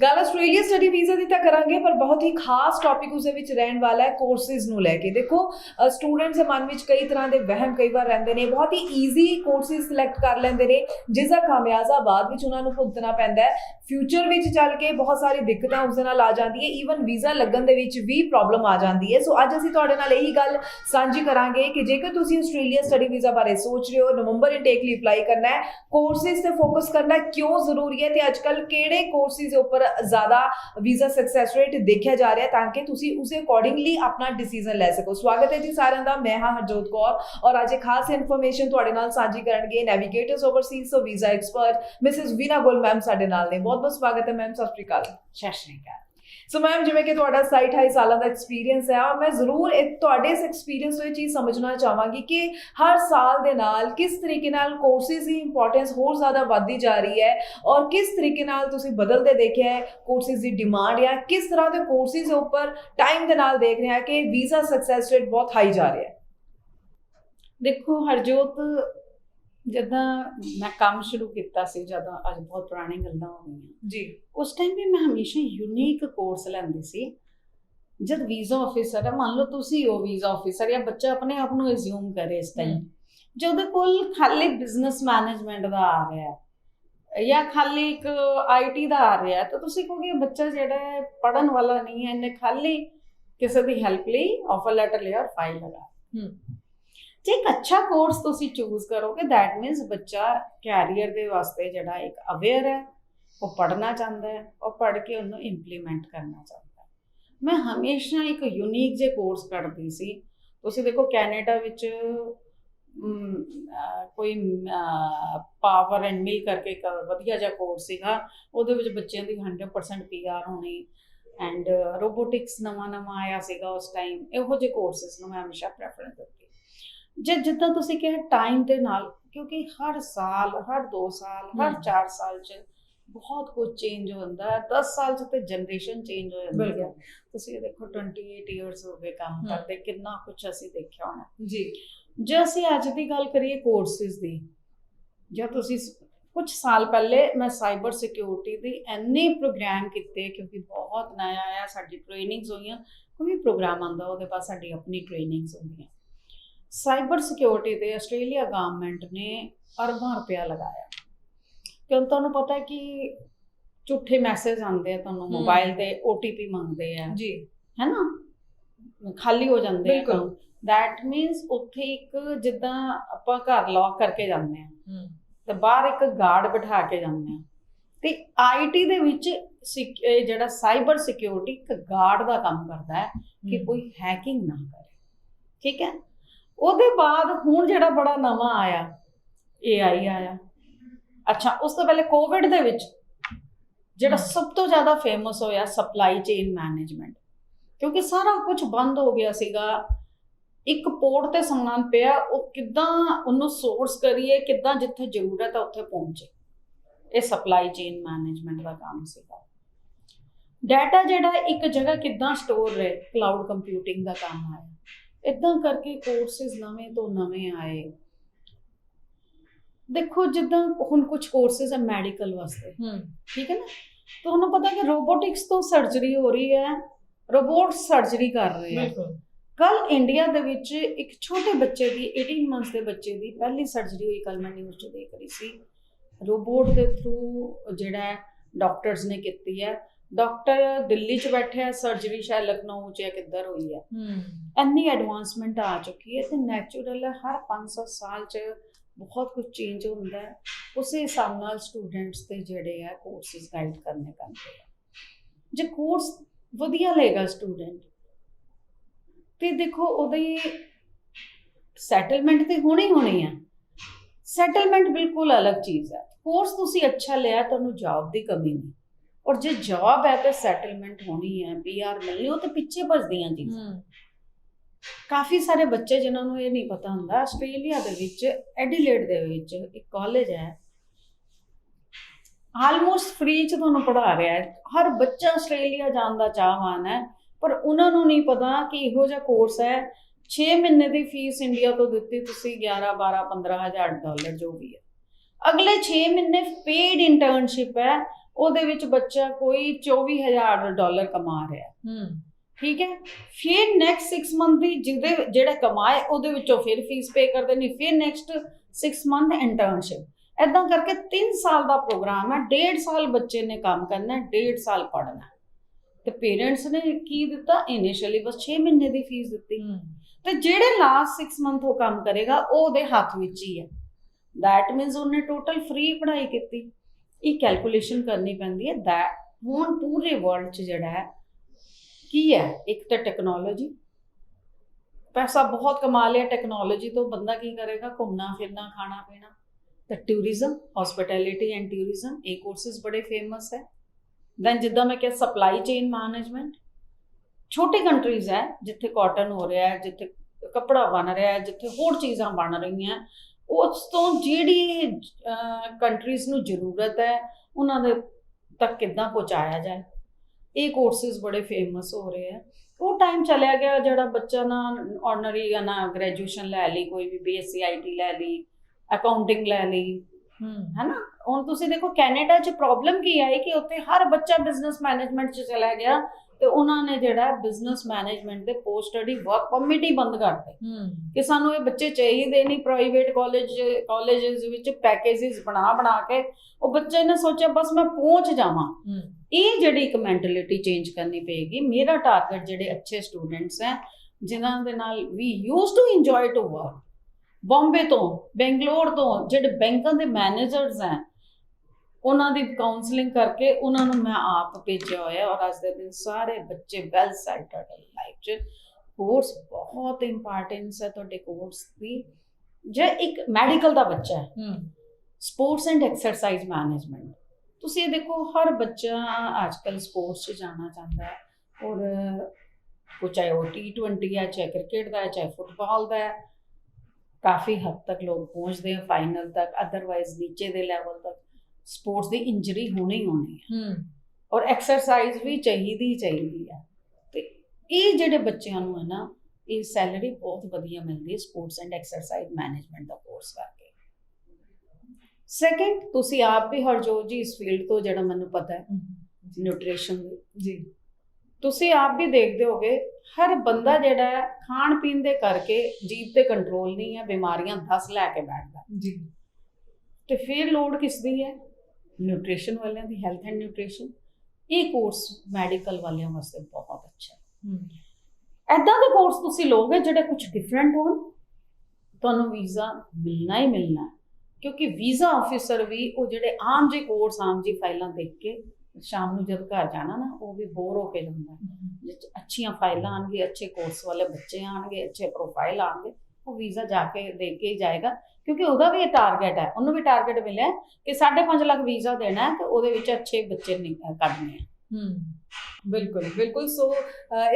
ਗੱਲ Australia study visa ਦੀ ਤਾਂ ਕਰਾਂਗੇ, ਪਰ ਬਹੁਤ ਹੀ ਖਾਸ ਟੌਪਿਕ ਉਸਦੇ ਵਿੱਚ ਰਹਿਣ ਵਾਲਾ ਹੈ ਕੋਰਸਿਸ ਨੂੰ ਲੈ ਕੇ। ਦੇਖੋ ਸਟੂਡੈਂਟਸ ਦੇ ਮਨ ਵਿੱਚ ਕਈ ਤਰ੍ਹਾਂ ਦੇ ਵਹਿਮ ਕਈ ਵਾਰ ਰਹਿੰਦੇ ਨੇ, ਬਹੁਤ ਹੀ ਈਜ਼ੀ ਕੋਰਸਿਸ ਸਿਲੈਕਟ ਕਰ ਲੈਂਦੇ ਨੇ, ਜਿਸ ਦਾ ਖਾਮਿਆਜ਼ਾ ਬਾਅਦ ਵਿੱਚ ਉਹਨਾਂ ਨੂੰ ਭੁਗਤਣਾ ਪੈਂਦਾ ਹੈ। ਫਿਊਚਰ ਵਿੱਚ ਚੱਲ ਕੇ ਬਹੁਤ ਸਾਰੀ ਦਿੱਕਤਾਂ ਉਸ ਦੇ ਨਾਲ ਆ ਜਾਂਦੀ ਹੈ ਈਵਨ ਵੀਜ਼ਾ ਲੱਗਣ ਦੇ ਵਿੱਚ ਵੀ ਪ੍ਰੋਬਲਮ ਆ ਜਾਂਦੀ ਹੈ। ਸੋ ਅੱਜ ਅਸੀਂ ਤੁਹਾਡੇ ਨਾਲ ਇਹੀ ਗੱਲ ਸਾਂਝੀ ਕਰਾਂਗੇ ਕਿ ਜੇਕਰ ਤੁਸੀਂ ਆਸਟ੍ਰੇਲੀਆ ਸਟੱਡੀ ਵੀਜ਼ਾ ਬਾਰੇ ਸੋਚ ਰਹੇ ਹੋ, ਨਵੰਬਰ ਇਨਟੇਕ ਲਈ ਅਪਲਾਈ ਕਰਨਾ ਹੈ ਕੋਰਸਿਸ ਤੇ ਫੋਕਸ ਕਰਨਾ ਕਿਉਂ ਜ਼ਰੂਰੀ ਹੈ ਤੇ ਅੱਜਕੱਲ ਕਿਹੜੇ ਕੋਰਸਿਸ ਦੇ ਉੱਪਰ ਜ਼ਿਆਦਾ ਵੀਜ਼ਾ ਸਕਸੈਸ ਰੇਟ ਦੇਖਿਆ ਜਾ ਰਿਹਾ ਤਾਂ ਕਿ ਤੁਸੀਂ ਉਸੇ ਅਕੋਰਡਿੰਗਲੀ ਆਪਣਾ ਡਿਸੀਜਨ ਲੈ ਸਕੋ। ਸਵਾਗਤ ਹੈ ਜੀ ਸਾਰਿਆਂ ਦਾ, ਮੈਂ ਹਾਂ ਹਰਜੋਤ ਕੌਰ ਔਰ ਅੱਜ ਇੱਕ ਖਾਸ ਇਨਫੋਰਮੇਸ਼ਨ ਤੁਹਾਡੇ ਨਾਲ ਸਾਂਝੀ ਕਰਨਗੇ navigators overseas so visa expert Mrs Veena Goel ma'am ਸਾਡੇ ਨਾਲ ਨੇ। ਬਹੁਤ ਬਹੁਤ ਸਵਾਗਤ ਹੈ ਮੈਮ ਸਤਿ ਸ਼੍ਰੀ ਅਕਾਲ। ਸਤਿ ਸ਼੍ਰੀ ਅਕਾਲ। ਸੋ ਮੈਮ ਜਿਵੇਂ ਕਿ ਤੁਹਾਡਾ 28 ਸਾਲਾਂ ਦਾ ਐਕਸਪੀਰੀਅੰਸ ਹੈ ਔਰ ਮੈਂ ਜ਼ਰੂਰ ਇਹ ਤੁਹਾਡੇ ਇਸ ਐਕਸਪੀਰੀਅੰਸ ਤੋਂ ਇਹ ਚੀਜ਼ ਸਮਝਣਾ ਚਾਹਾਂਗੀ ਕਿ ਹਰ ਸਾਲ ਦੇ ਨਾਲ ਕਿਸ ਤਰੀਕੇ ਨਾਲ ਕੋਰਸਿਸ ਦੀ ਇੰਪੋਰਟੈਂਸ ਹੋਰ ਜ਼ਿਆਦਾ ਵੱਧਦੀ ਜਾ ਰਹੀ ਹੈ ਔਰ ਕਿਸ ਤਰੀਕੇ ਨਾਲ ਤੁਸੀਂ ਬਦਲਦੇ ਦੇਖਿਆ ਹੈ ਕੋਰਸਿਸ ਦੀ ਡਿਮਾਂਡ ਜਾਂ ਕਿਸ ਤਰ੍ਹਾਂ ਦੇ ਕੋਰਸਿਸ ਦੇ ਉੱਪਰ ਟਾਈਮ ਦੇ ਨਾਲ ਦੇਖ ਰਹੇ ਹਾਂ ਕਿ ਵੀਜ਼ਾ ਸਕਸੈਸ ਰੇਟ ਬਹੁਤ ਹਾਈ ਜਾ ਰਿਹਾ ਹੈ ਦੇਖੋ ਹਰਜੋਤ ਜਦੋਂ ਮੈਂ ਕੰਮ ਸ਼ੁਰੂ ਕੀਤਾ ਸੀ ਜਦੋਂ ਅੱਜ ਬਹੁਤ ਪੁਰਾਣੀ ਗੱਲਾਂ ਹੋ ਗਈਆਂ। ਜੀ। ਉਸ ਟਾਈਮ ਵੀ ਮੈਂ ਹਮੇਸ਼ਾ ਯੂਨੀਕ ਕੋਰਸ ਲੈਂਦੀ ਸੀ। ਜਦ ਵੀਜ਼ਾ ਆਫੀਸਰ ਹੈ ਮੰਨ ਲਓ ਤੁਸੀਂ ਹੋ ਵੀਜ਼ਾ ਆਫੀਸਰ ਜਾਂ ਬੱਚਾ ਆਪਣੇ ਆਪ ਨੂੰ ਅਸਿਊਮ ਕਰੇ ਇਸ ਟਾਈਮ ਜੇ ਉਹਦੇ ਕੋਲ ਖਾਲੀ ਬਿਜ਼ਨਸ ਮੈਨੇਜਮੈਂਟ ਦਾ ਆ ਰਿਹਾ ਜਾਂ ਖਾਲੀ ਇੱਕ ਆਈਟੀ ਦਾ ਆ ਰਿਹਾ ਤਾਂ ਤੁਸੀਂ ਕਹੋਗੇ ਬੱਚਾ ਜਿਹੜਾ ਹੈ ਪੜਨ ਵਾਲਾ ਨਹੀਂ ਹੈ ਇਹਨੇ ਖਾਲੀ ਕਿਸੇ ਦੀ ਹੈਲਪ ਲਈ ਆਫਰ ਲੈਟਰ ਲਿਆ ਔਰ ਫਾਈਲ ਲਗਾ ਹੂੰ। ਜੇ ਇੱਕ ਅੱਛਾ ਕੋਰਸ ਤੁਸੀਂ ਚੂਜ਼ ਕਰੋਗੇ ਥੈਟ ਮੀਨਸ ਬੱਚਾ ਕੈਰੀਅਰ ਦੇ ਵਾਸਤੇ ਜਿਹੜਾ ਇੱਕ ਅਵੇਅਰ ਹੈ, ਉਹ ਪੜ੍ਹਨਾ ਚਾਹੁੰਦਾ ਹੈ ਔਰ ਪੜ੍ਹ ਕੇ ਉਹਨੂੰ ਇੰਪਲੀਮੈਂਟ ਕਰਨਾ ਚਾਹੁੰਦਾ ਹੈ। ਮੈਂ ਹਮੇਸ਼ਾ ਇੱਕ ਯੂਨੀਕ ਜੇ ਕੋਰਸ ਕਰਦੀ ਸੀ, ਤੁਸੀਂ ਦੇਖੋ ਕੈਨੇਡਾ ਵਿੱਚ ਕੋਈ ਪਾਵਰ ਐਂਡ ਮਿਲ ਕਰਕੇ ਇੱਕ ਵਧੀਆ ਜਿਹਾ ਕੋਰਸ ਸੀਗਾ, ਉਹਦੇ ਵਿੱਚ ਬੱਚਿਆਂ ਦੀ 100% ਪੀਆਰ ਹੋਣੀ ਐਂਡ ਰੋਬੋਟਿਕਸ ਨਵਾਂ ਨਵਾਂ ਆਇਆ ਸੀਗਾ ਉਸ ਟਾਈਮ ਇਹੋ ਜਿਹੇ ਕੋਰਸਸ ਨੂੰ ਮੈਂ ਹਮੇਸ਼ਾ ਪ੍ਰੈਫਰ ਕਰਦੀ ਜੇ ਜਿੱਦਾਂ ਤੁਸੀਂ ਕਿਹਾ ਟਾਈਮ ਦੇ ਨਾਲ ਕਿਉਂਕਿ ਹਰ ਸਾਲ ਹਰ 2 ਸਾਲ ਹਰ ਹਮ। 4 ਸਾਲ ਚ ਬਹੁਤ ਕੁਝ ਚੇਂਜ ਹੁੰਦਾ ਹੈ। 10 ਸਾਲ ਚ ਤੇ ਜਨਰੇਸ਼ਨ ਚੇਂਜ ਹੋ ਜਾਂਦੀ ਹੈ। ਤੁਸੀਂ ਇਹ ਦੇਖੋ 28 ਇਅਰਸ ਹੋ ਗਏ ਕੰਮ। ਕਰਦੇ ਕਿੰਨਾ ਕੁਝ ਅਸੀਂ ਦੇਖਿਆ ਹੋਣਾ। ਜੀ। ਜੇ ਅਸੀਂ ਅੱਜ ਦੀ ਗੱਲ ਕਰੀਏ ਕੋਰਸਿਸ ਦੀ ਜਾਂ ਤੁਸੀਂ ਕੁਝ ਸਾਲ ਪਹਿਲੇ ਮੈਂ ਸਾਈਬਰ ਸਿਕਿਉਰਿਟੀ ਦੀ ਇੰਨੇ ਪ੍ਰੋਗਰਾਮ ਕੀਤੇ ਕਿਉਂਕਿ ਬਹੁਤ ਨਇਆ ਆਇਆ ਸਾਡੀ ਟ੍ਰੇਨਿੰਗਸ ਹੋਈਆਂ ਕੋਈ ਪ੍ਰੋਗਰਾਮ ਆਉਂਦਾ ਉਹਦੇ ਪਾਸ ਸਾਡੀ ਆਪਣੀ ਟ੍ਰੇਨਿੰਗਸ ਹੁੰਦੀਆਂ। ਸਾਈਬਰ ਸਿਕਿਉਰਿਟੀ ਤੇ ਆਸਟ੍ਰੇਲੀਆ ਗਵਰਨਮੈਂਟ ਨੇ ਅਰਬਾਂ ਰੁਪਇਆ ਲਗਾਇਆ। ਕਿਉਂ ਤੁਹਾਨੂੰ ਪਤਾ ਹੈ ਕਿ ਝੂਠੇ ਮੈਸੇਜ ਆਉਂਦੇ ਆ ਤੁਹਾਨੂੰ। ਮੋਬਾਈਲ ਤੇ OTP ਮੰਗਦੇ ਆ। ਜੀ। ਹੈ ਨਾ ਖਾਲੀ ਹੋ ਜਾਂਦੇ ਆ ਬਿਲਕੁਲ। ਦੈਟ ਮੀਨਸ ਉੱਥੇ ਇੱਕ ਜਿੱਦਾਂ ਆਪਾਂ ਘਰ ਲੌਕ ਕਰਕੇ ਜਾਂਦੇ ਆ। ਤੇ ਬਾਹਰ ਇੱਕ ਗਾਰਡ ਬਿਠਾ ਕੇ ਜਾਂਦੇ ਆ। ਤੇ ਆਈਟੀ ਦੇ ਵਿੱਚ ਜਿਹੜਾ ਸਾਈਬਰ ਸਿਕਿਉਰਿਟੀ ਇੱਕ ਗਾਰਡ ਦਾ ਕੰਮ ਕਰਦਾ ਹੈ ਕਿ ਕੋਈ ਹੈਕਿੰਗ ਨਾ ਕਰੇ। ਠੀਕ ਹੈ? ਉਹਦੇ ਬਾਅਦ ਹੁਣ ਜਿਹੜਾ ਬੜਾ ਨਵਾਂ ਆਇਆ AI ਆਇਆ। ਅੱਛਾ ਉਸ ਤੋਂ ਪਹਿਲੇ ਕੋਵਿਡ ਦੇ ਵਿੱਚ ਜਿਹੜਾ। ਸਭ ਤੋਂ ਜ਼ਿਆਦਾ ਫੇਮਸ ਹੋਇਆ ਸਪਲਾਈ ਚੇਨ ਮੈਨੇਜਮੈਂਟ ਕਿਉਂਕਿ ਸਾਰਾ ਕੁਝ ਬੰਦ ਹੋ ਗਿਆ ਸੀਗਾ। ਇੱਕ ਪੋਰਟ ਤੇ ਸਮਾਨ ਪਿਆ ਉਹ ਕਿੱਦਾਂ ਉਹਨੂੰ ਸੋਰਸ ਕਰੀਏ ਕਿੱਦਾਂ ਜਿੱਥੇ ਜ਼ਰੂਰਤ ਹੈ ਉੱਥੇ ਪਹੁੰਚੇ। ਇਹ ਸਪਲਾਈ ਚੇਨ ਮੈਨੇਜਮੈਂਟ ਦਾ ਕੰਮ ਸੀਗਾ। ਡਾਟਾ ਜਿਹੜਾ ਇੱਕ ਜਗ੍ਹਾ ਕਿੱਦਾਂ ਸਟੋਰ ਰਹੇ ਕਲਾਊਡ ਕੰਪਿਊਟਿੰਗ ਦਾ ਕੰਮ ਆਇਆ। ਇਦਾਂ ਕਰਕੇ ਕੋਰਸਿਸ ਨਵੇਂ ਤੋਂ ਨਵੇਂ ਆਏ। ਦੇਖੋ ਜਿੱਦਾਂ ਹੁਣ ਕੁਝ ਕੋਰਸਿਸ ਹੈ ਮੈਡੀਕਲ ਵਾਸਤੇ। ਹੂੰ। ਠੀਕ ਹੈ ਨਾ? ਤੁਹਾਨੂੰ ਪਤਾ ਕਿ ਰੋਬੋਟਿਕਸ ਤੋਂ ਸਰਜਰੀ ਹੋ ਰਹੀ ਹੈ। ਰੋਬੋਟ ਸਰਜਰੀ ਕਰ ਰਹੇ ਹੈ। ਬਿਲਕੁਲ। ਕੱਲ ਇੰਡੀਆ ਦੇ ਵਿੱਚ ਇੱਕ ਛੋਟੇ ਬੱਚੇ ਦੀ 18 ਮੰਥਸ ਦੇ ਬੱਚੇ ਦੀ ਪਹਿਲੀ ਸਰਜਰੀ ਹੋਈ ਕੱਲ ਮੈਂ ਨਿਊਜ਼ 'ਚ ਦੇਖ ਰਹੀ ਸੀ। ਰੋਬੋਟ ਦੇ ਥਰੂ ਜਿਹੜਾ ਡਾਕਟਰਸ ਨੇ ਕੀਤੀ ਹੈ। ਡਾਕਟਰ ਦਿੱਲੀ 'ਚ ਬੈਠੇ ਆ ਸਰਜਰੀ ਸ਼ਾਇਦ ਲਖਨਊ 'ਚ ਜਾਂ ਕਿੱਧਰ ਹੋਈ ਹੈ ਹੂੰ। ਇੰਨੀ ਐਡਵਾਂਸਮੈਂਟ ਆ ਚੁੱਕੀ ਹੈ ਤੇ ਨੈਚੁਰਲ ਹੈ ਹਰ 500 ਸਾਲ 'ਚ ਬਹੁਤ ਕੁਝ ਚੇਂਜ ਹੁੰਦਾ ਹੈ। ਉਸੇ ਹਿਸਾਬ ਨਾਲ ਸਟੂਡੈਂਟਸ ਤੇ ਜਿਹੜੇ ਆ ਕੋਰਸਿਸ ਗਾਈਡ ਕਰਨੇ ਪੈਂਦੇ ਆ। ਜੇ ਕੋਰਸ ਵਧੀਆ ਲਏਗਾ ਸਟੂਡੈਂਟ ਤੇ ਦੇਖੋ ਉਹਦੀ ਸੈਟਲਮੈਂਟ ਤੇ ਹੋਣੀ ਹੋਣੀ ਆ। ਸੈਟਲਮੈਂਟ ਬਿਲਕੁਲ ਅਲੱਗ ਚੀਜ਼ ਹੈ ਕੋਰਸ ਤੁਸੀਂ ਅੱਛਾ ਲਿਆ ਤੁਹਾਨੂੰ ਜੌਬ ਦੀ ਕਮੀ ਨਹੀਂ। ਔਰ ਜੇ ਜੌਬ ਹੈ ਤੇ ਸੈਟਲਮੈਂਟ ਹੋਣੀ ਹੈ ਪੀਆਰ ਮਿਲਣੀ ਉਹ ਤੇ ਪਿੱਛੇ ਭੱਜਦੀਆਂ ਹੂੰ। ਕਾਫੀ ਸਾਰੇ ਬੱਚੇ ਜਿਨ੍ਹਾਂ ਨੂੰ ਇਹ ਨਹੀਂ ਪਤਾ ਹੁੰਦਾ ਆਸਟ੍ਰੇਲੀਆ ਦੇ ਵਿੱਚ ਐਡੀਲੇਡ ਦੇ ਵਿੱਚ ਇੱਕ ਕਾਲਜ ਹੈ। ਆਲਮੋਸਟ ਫ੍ਰੀ ਚ ਤੁਹਾਨੂੰ ਪੜ੍ਹਾ ਰਿਹਾ ਹੈ। ਹਰ ਬੱਚਾ ਆਸਟ੍ਰੇਲੀਆ ਜਾਣ ਦਾ ਚਾਹਵਾਨ ਹੈ ਪਰ ਉਹਨਾਂ ਨੂੰ ਨਹੀਂ ਪਤਾ ਕਿ ਇਹੋ ਜਿਹਾ ਕੋਰਸ ਹੈ। 6 ਮਹੀਨੇ ਦੀ ਫੀਸ ਇੰਡੀਆ ਤੋਂ ਦਿੱਤੀ ਤੁਸੀਂ 11 12 15000 ਡਾਲਰ ਜੋ ਵੀ ਹੈ। ਅਗਲੇ 6 ਮਹੀਨੇ ਪੇਡ ਇੰਟਰਨਸ਼ਿਪ ਹੈ। ਉਹਦੇ ਵਿੱਚ ਬੱਚਾ ਕੋਈ 24000 ਡਾਲਰ ਕਮਾ ਰਿਹਾ। ਹੂੰ। ਠੀਕ ਹੈ? ਫਿਰ ਨੈਕਸਟ 6 ਮੰਥ ਦੀ ਜਿਹਦੇ ਜਿਹੜਾ ਕਮਾਏ ਉਹਦੇ ਵਿੱਚੋਂ ਫਿਰ ਫੀਸ ਪੇ ਕਰਦੇ ਨੇ। ਫਿਰ ਨੈਕਸਟ 6 ਮੰਥ ਇੰਟਰਨਸ਼ਿਪ ਐਦਾਂ ਕਰਕੇ 3 ਸਾਲ ਦਾ ਪ੍ਰੋਗਰਾਮ ਹੈ। 1.5 ਸਾਲ ਬੱਚੇ ਨੇ ਕੰਮ ਕਰਨਾ ਹੈ 1.5 ਸਾਲ ਪੜ੍ਹਨਾ ਹੈ। ਤੇ ਪੇਰੈਂਟਸ ਨੇ ਕੀ ਦਿੱਤਾ? ਇਨੀਸ਼ੀਅਲੀ ਬਸ 6 ਮਹੀਨੇ ਦੀ ਫੀਸ ਦਿੱਤੀ। ਤੇ ਜਿਹੜੇ ਲਾਸਟ 6 ਮੰਥ ਉਹ ਕੰਮ ਕਰੇਗਾ ਉਹ ਉਹਦੇ ਹੱਥ ਵਿੱਚ ਹੀ ਹੈ। ਦੈਟ ਮੀਨਸ ਉਹਨੇ ਟੋਟਲ ਫ੍ਰੀ ਪੜ੍ਹਾਈ ਕੀਤੀ। ਇਹ ਕੈਲਕੂਲੇਸ਼ਨ ਕਰਨੀ ਪੈਂਦੀ ਹੈ ਦੈਟ ਹੁਣ ਪੂਰੇ ਵਰਲਡ 'ਚ ਜਿਹੜਾ ਹੈ, ਕੀ ਹੈ? ਇੱਕ ਤਾਂ ਟੈਕਨੋਲੋਜੀ ਪੈਸਾ ਬਹੁਤ ਕਮਾ ਲਿਆ ਟੈਕਨੋਲੋਜੀ ਤੋਂ, ਬੰਦਾ ਕੀ ਕਰੇਗਾ? ਘੁੰਮਣਾ, ਫਿਰਨਾ, ਖਾਣਾ, ਪੀਣਾ। ਤਾਂ ਟੂਰਿਜ਼ਮ ਹਸਪਿਟੈਲਿਟੀ ਐਂਡ ਟੂਰਿਜ਼ਮ ਇਹ ਕੋਰਸਸ ਬੜੇ ਫੇਮਸ ਹੈ। ਦੈਨ ਜਿੱਦਾਂ ਮੈਂ ਕਿਹਾ ਸਪਲਾਈ ਚੇਨ ਮੈਨੇਜਮੈਂਟ ਛੋਟੀ ਕੰਟਰੀਜ਼ ਹੈ ਜਿੱਥੇ ਕਾਟਨ ਹੋ ਰਿਹਾ ਹੈ, ਜਿੱਥੇ ਕੱਪੜਾ ਬਣ ਰਿਹਾ ਹੈ, ਜਿੱਥੇ ਹੋਰ ਚੀਜ਼ਾਂ ਬਣ ਰਹੀਆਂ। ਉਸ ਤੋਂ ਜਿਹੜੀ ਕੰਟਰੀਜ਼ ਨੂੰ ਜ਼ਰੂਰਤ ਹੈ ਉਹਨਾਂ ਦੇ ਤੱਕ ਕਿੱਦਾਂ ਪਹੁੰਚਾਇਆ ਜਾਏ? ਇਹ ਕੋਰਸਸ ਬੜੇ ਫੇਮਸ ਹੋ ਰਹੇ ਆ। ਉਹ ਟਾਈਮ ਚਲਿਆ ਗਿਆ ਜਿਹੜਾ ਬੱਚਾ ਨਾ ਆਰਡਨਰੀ ਜਾਂ ਨਾ ਗ੍ਰੈਜੂਏਸ਼ਨ ਲੈ ਲਈ ਕੋਈ ਵੀ ਬੀਐਸਸੀ ਆਈਟੀ ਲੈ ਲਈ ਅਕਾਊਂਟਿੰਗ ਲੈ ਲਈ ਹੂੰ। ਹੈਨਾ? ਹੁਣ ਤੁਸੀਂ ਦੇਖੋ ਕੈਨੇਡਾ 'ਚ ਪ੍ਰੋਬਲਮ ਕੀ ਆਈ ਕਿ ਉੱਥੇ ਹਰ ਬੱਚਾ ਬਿਜ਼ਨਸ ਮੈਨੇਜਮੈਂਟ 'ਚ ਚਲਾ ਗਿਆ। ਤੇ ਉਹਨਾਂ ਨੇ ਜਿਹੜਾ ਬਿਜ਼ਨਸ ਮੈਨੇਜਮੈਂਟ ਦੇ ਪੋਸਟ ਸਟੱਡੀ ਵਰਕ ਪਰਮਿਟ ਹੀ ਬੰਦ ਕਰਤੇ ਕਿ ਸਾਨੂੰ ਇਹ ਬੱਚੇ ਚਾਹੀਦੇ ਨਹੀਂ ਪ੍ਰਾਈਵੇਟ ਕਾਲਜ ਕਾਲਜਸ ਵਿੱਚ ਪੈਕੇजेस ਬਣਾ ਬਣਾ ਕੇ। ਉਹ ਬੱਚੇ ਨੇ ਸੋਚਿਆ ਬਸ ਮੈਂ ਪਹੁੰਚ ਜਾਵਾਂ। ਇਹ ਜਿਹੜੀ ਇੱਕ ਮੈਂਟੈਲਿਟੀ ਚੇਂਜ ਕਰਨੀ ਪਏਗੀ ਮੇਰਾ ਟਾਰਗੇਟ ਜਿਹੜੇ ਅੱਛੇ ਸਟੂਡੈਂਟਸ ਹੈ ਜਿਨ੍ਹਾਂ ਦੇ ਨਾਲ ਵੀ use to enjoy to work Bombay ਤੋਂ ਬੈਂਗਲੌਰ ਤੋਂ ਜਿਹੜੇ ਬੈਂਕਾਂ ਦੇ ਮੈਨੇਜਰਸ ਹੈ ਉਹਨਾਂ ਦੀ ਕਾਉਂਸਲਿੰਗ ਕਰਕੇ ਉਹਨਾਂ ਨੂੰ ਮੈਂ ਆਪ ਭੇਜਿਆ ਹੋਇਆ ਔਰ ਅੱਜ ਦੇ ਦਿਨ ਸਾਰੇ ਬੱਚੇ ਵੈਲ ਸੈਟਲਡ ਲਾਈਫ 'ਚ ਕੋਰਸ ਬਹੁਤ ਇੰਪੋਰਟੈਂਸ ਹੈ ਤੁਹਾਡੇ ਕੋਰਸ ਦੀ। ਜੇ ਇੱਕ ਮੈਡੀਕਲ ਦਾ ਬੱਚਾ ਹੈ ਸਪੋਰਟਸ ਐਂਡ ਐਕਸਰਸਾਈਜ਼ ਮੈਨੇਜਮੈਂਟ ਤੁਸੀਂ ਇਹ ਦੇਖੋ ਹਰ ਬੱਚਾ ਅੱਜਕੱਲ ਸਪੋਰਟਸ 'ਚ ਜਾਣਾ ਚਾਹੁੰਦਾ ਹੈ ਔਰ ਉਹ ਚਾਹੇ ਉਹ T20 ਹੈ ਚਾਹੇ ਕ੍ਰਿਕਟ ਦਾ ਹੈ ਚਾਹੇ ਫੁੱਟਬਾਲ ਦਾ ਹੈ। ਕਾਫੀ ਹੱਦ ਤੱਕ ਲੋਕ ਪਹੁੰਚਦੇ ਆ ਫਾਈਨਲ ਤੱਕ ਅਦਰਵਾਈਜ਼ ਨੀਚੇ ਦੇ ਲੈਵਲ ਤੱਕ। ਸਪੋਰਟਸ ਦੀ ਇੰਜਰੀ ਹੋਣੀ ਹੋਣੀ ਹੈ ਹੂੰ। ਔਰ ਐਕਸਰਸਾਈਜ਼ ਵੀ ਚਾਹੀਦੀ ਚਾਹੀਦੀ ਹੈ ਤੇ ਇਹ ਜਿਹੜੇ ਬੱਚਿਆਂ ਨੂੰ ਹੈ ਨਾ ਇਹ ਸੈਲਰੀ ਬਹੁਤ ਵਧੀਆ ਮਿਲਦੀ ਹੈ ਸਪੋਰਟਸ ਐਂਡ ਐਕਸਰਸਾਈਜ਼ ਮੈਨੇਜਮੈਂਟ ਦਾ ਕੋਰਸ ਕਰਕੇ। ਸੈਕਿੰਡ ਤੁਸੀਂ ਆਪ ਵੀ ਹਰਜੋਤ ਜੀ ਇਸ ਫੀਲਡ ਤੋਂ ਜਿਹੜਾ ਮੈਨੂੰ ਪਤਾ ਹੈ ਨਿਊਟ੍ਰੀਸ਼ਨ ਜੀ। ਤੁਸੀਂ ਆਪ ਵੀ ਦੇਖਦੇ ਹੋਗੇ ਹਰ ਬੰਦਾ ਜਿਹੜਾ ਹੈ ਖਾਣ ਪੀਣ ਦੇ ਕਰਕੇ ਜੀਭ ਤੇ ਕੰਟਰੋਲ ਨਹੀਂ ਹੈ ਬਿਮਾਰੀਆਂ 10 ਲੈ ਕੇ ਬੈਠਦਾ। ਜੀ। ਤੇ ਫਿਰ ਲੋੜ ਕਿਸ ਦੀ ਹੈ? ਨਿਊਟ੍ਰੀਸ਼ਨ ਵਾਲਿਆਂ ਦੀ ਹੈਲਥ ਐਂਡ ਨਿਊਟ੍ਰੀਸ਼ਨ ਇਹ ਕੋਰਸ ਮੈਡੀਕਲ ਵਾਲਿਆਂ ਵਾਸਤੇ ਬਹੁਤ ਅੱਛਾ ਹੈ। ਐਦਾਂ ਦੇ ਕੋਰਸ ਤੁਸੀਂ ਲੋਗੇ ਜਿਹੜੇ ਕੁਝ ਡਿਫਰੈਂਟ ਹੋਣ ਤੁਹਾਨੂੰ ਵੀਜ਼ਾ ਮਿਲਣਾ ਹੀ ਮਿਲਣਾ। ਕਿਉਂਕਿ ਵੀਜ਼ਾ ਆਫੀਸਰ ਵੀ ਉਹ ਜਿਹੜੇ ਆਮ ਜੀ ਕੋਰਸ ਆਮ ਜੀ ਫਾਈਲਾਂ ਦੇਖ ਕੇ ਸ਼ਾਮ ਨੂੰ ਜਦ ਘਰ ਜਾਣਾ ਨਾ ਉਹ ਵੀ ਬੋਰ ਹੋ ਕੇ ਜਾਂਦਾ 'ਚ ਅੱਛੀਆਂ ਫਾਈਲਾਂ ਆਣਗੇ ਅੱਛੇ ਕੋਰਸ ਵਾਲੇ ਬੱਚੇ ਆਣਗੇ ਅੱਛੇ ਪ੍ਰੋਫਾਈਲ ਆਣਗੇ ਉਹ ਵੀਜ਼ਾ ਜਾ ਕੇ ਦੇ ਕੇ ਹੀ ਜਾਏਗਾ। ਕਿਉਂਕਿ ਉਹਦਾ ਵੀ ਇਹ ਟਾਰਗੇਟ ਹੈ, ਉਹਨੂੰ ਵੀ ਟਾਰਗੇਟ ਮਿਲਿਆ ਹੈ ਕਿ 5.5 ਲੱਖ ਵੀਜ਼ਾ ਦੇਣਾ ਹੈ ਤੇ ਉਹਦੇ ਵਿੱਚ ਅੱਛੇ ਬੱਚੇ ਨਿ- ਕੱਢਣੇ ਆ। ਹੂੰ ਬਿਲਕੁਲ ਬਿਲਕੁਲ। ਸੋ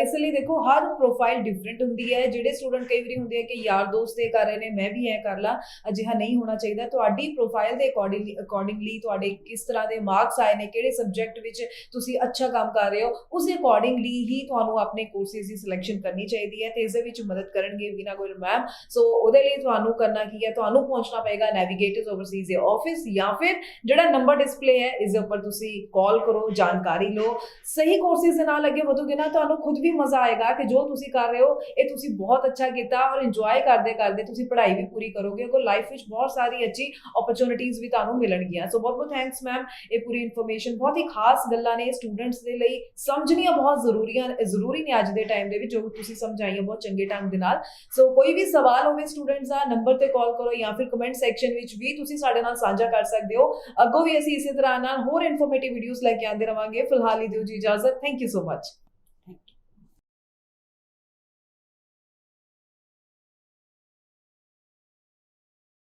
ਇਸ ਲਈ ਦੇਖੋ, ਹਰ ਪ੍ਰੋਫਾਈਲ ਡਿਫਰੈਂਟ ਹੁੰਦੀ ਹੈ। ਜਿਹੜੇ ਸਟੂਡੈਂਟ ਕਈ ਵਾਰੀ ਹੁੰਦੇ ਆ ਕਿ ਯਾਰ ਦੋਸਤ ਇਹ ਕਰ ਰਹੇ ਨੇ, ਮੈਂ ਵੀ ਐ ਕਰ ਲਾਂ, ਅਜਿਹਾ ਨਹੀਂ ਹੋਣਾ ਚਾਹੀਦਾ। ਤੁਹਾਡੀ ਪ੍ਰੋਫਾਈਲ ਦੇ ਅਕੋਰਡਿੰਗਲੀ ਅਕੋਰਡਿੰਗਲੀ ਤੁਹਾਡੇ ਕਿਸ ਤਰ੍ਹਾਂ ਦੇ ਮਾਰਕਸ ਆਏ ਨੇ, ਕਿਹੜੇ ਸਬਜੈਕਟ ਵਿੱਚ ਤੁਸੀਂ ਅੱਛਾ ਕੰਮ ਕਰ ਰਹੇ ਹੋ, ਉਸ ਦੇ ਅਕੋਰਡਿੰਗਲੀ ਹੀ ਤੁਹਾਨੂੰ ਆਪਣੇ ਕੋਰਸਿਸ ਦੀ ਸਿਲੈਕਸ਼ਨ ਕਰਨੀ ਚਾਹੀਦੀ ਹੈ ਤੇ ਇਸ ਦੇ ਵਿੱਚ ਮਦਦ ਕਰਨਗੇ ਵੀਨਾ ਗੋਇਲ ਮੈਮ ਸੋ ਉਹਦੇ ਲਈ ਤੁਹਾਨੂੰ ਕਰਨਾ ਕੀ ਹੈ? ਤੁਹਾਨੂੰ ਪਹੁੰਚਣਾ ਪਏਗਾ ਨੈਵੀਗੇਟਰਸ ਓਵਰਸੀਜ਼ ਦੇ ਆਫਿਸ ਜਾਂ ਫਿਰ ਜਿਹੜਾ ਨੰਬਰ ਡਿਸਪਲੇ ਹੈ, ਇਸ ਦੇ ਉੱਪਰ ਤੁਸੀਂ ਕਾਲ ਕਰੋ, ਜਾਣਕਾਰੀ ਲਓ। ਸਹੀ ਕੋਰਸਿਸ ਦੇ ਨਾਲ ਅੱਗੇ ਵਧੋਗੇ ਨਾ, ਤੁਹਾਨੂੰ ਖੁਦ ਵੀ ਮਜ਼ਾ ਆਏਗਾ ਕਿ ਜੋ ਤੁਸੀਂ ਕਰ ਰਹੇ ਹੋ, ਇਹ ਤੁਸੀਂ ਬਹੁਤ ਅੱਛਾ ਕੀਤਾ ਔਰ ਇੰਜੋਏ ਕਰਦੇ ਕਰਦੇ ਤੁਸੀਂ ਪੜ੍ਹਾਈ ਵੀ ਪੂਰੀ ਕਰੋਗੇ। ਕੋ ਲਾਈਫ ਵਿੱਚ ਬਹੁਤ ਸਾਰੀ ਅੱਛੀ ਓਪਰਚੁਨਿਟੀਜ਼ ਵੀ ਤੁਹਾਨੂੰ ਮਿਲਣਗੀਆਂ। ਸੋ ਬਹੁਤ ਬਹੁਤ ਥੈਂਕਸ ਮੈਮ ਇਹ ਪੂਰੀ ਇਨਫੋਰਮੇਸ਼ਨ ਬਹੁਤ ਹੀ ਖਾਸ ਗੱਲਾਂ ਨੇ ਸਟੂਡੈਂਟਸ ਦੇ ਲਈ। ਸਮਝਣੀਆਂ ਬਹੁਤ ਜ਼ਰੂਰੀਆਂ, ਜ਼ਰੂਰੀ ਨੇ ਅੱਜ ਦੇ ਟਾਈਮ ਦੇ ਵਿੱਚ ਜੋ ਤੁਸੀਂ ਸਮਝਾਈਆਂ ਬਹੁਤ ਚੰਗੇ ਢੰਗ ਦੇ ਨਾਲ। ਸੋ ਕੋਈ ਵੀ ਸਵਾਲ ਹੋਵੇ ਸਟੂਡੈਂਟਸ ਦਾ ਨੰਬਰ ਤੇ ਕਾਲ ਕਰੋ ਜਾਂ ਫਿਰ ਕਮੈਂਟ ਸੈਕਸ਼ਨ ਵਿੱਚ ਵੀ ਤੁਸੀਂ ਸਾਡੇ ਨਾਲ ਸਾਂਝਾ ਕਰ ਸਕਦੇ ਹੋ। ਅੱਗੋਂ ਵੀ ਅਸੀਂ ਇਸੇ ਤਰ੍ਹਾਂ ਨਾਲ ਹੋਰ ਇਨਫੋਰਮੇਟਿਵ ਵੀਡੀਓਜ਼ ਲੈ ਕੇ ਆਉਂਦੇ ਰਵਾਂਗੇ। ਫਿਲਹਾਲ ਲਈ ਦਿਓ ਜੀ ਇਜਾਜ਼ਤ। Thank you so much